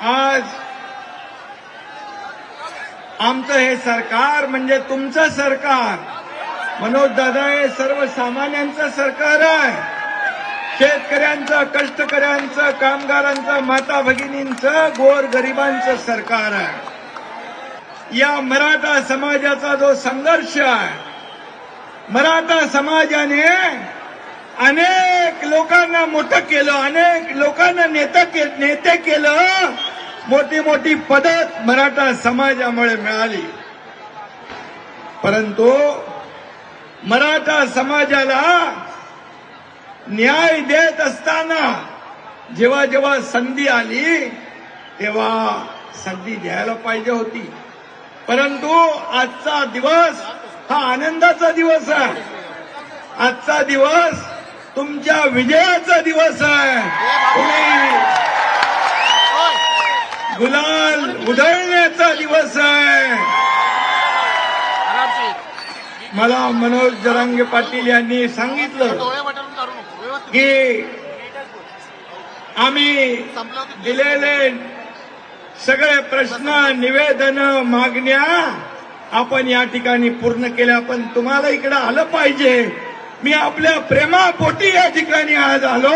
आज आमचं हे सरकार म्हणजे तुमचं सरकार. मनोज दादा हे सर्वसामान्यांचं सरकार आहे. शेतकऱ्यांचं कष्टकऱ्यांचं कामगारांचं माता भगिनींचं गोर गरिबांचं सरकार आहे. या मराठा समाजाचा जो संघर्ष आहे मराठा समाजाने अनेक लोकांना मोठं केलं अनेक लोकांना नेता के, नेते केलं मोठी मोठी पदक मराठा समाजामुळे मिळाली. परंतु मराठा समाजाला न्याय देत असताना जेव्हा जेव्हा संधी आली तेव्हा संधी द्यायला पाहिजे होती. परंतु आजचा दिवस हा आनंदाचा दिवस आहे. आजचा दिवस तुमच्या विजयाचा दिवस आहे. गुलाल उधळण्याचा दिवस आहे. मला मनोज जरांगे पाटील यांनी सांगितलं की आम्ही. दिलेले सगळे प्रश्न निवेदन मागण्या आपण या ठिकाणी पूर्ण केल्या पण तुम्हाला इकडे आलं पाहिजे. मी आपल्या प्रेमापोटी या ठिकाणी आज आलो.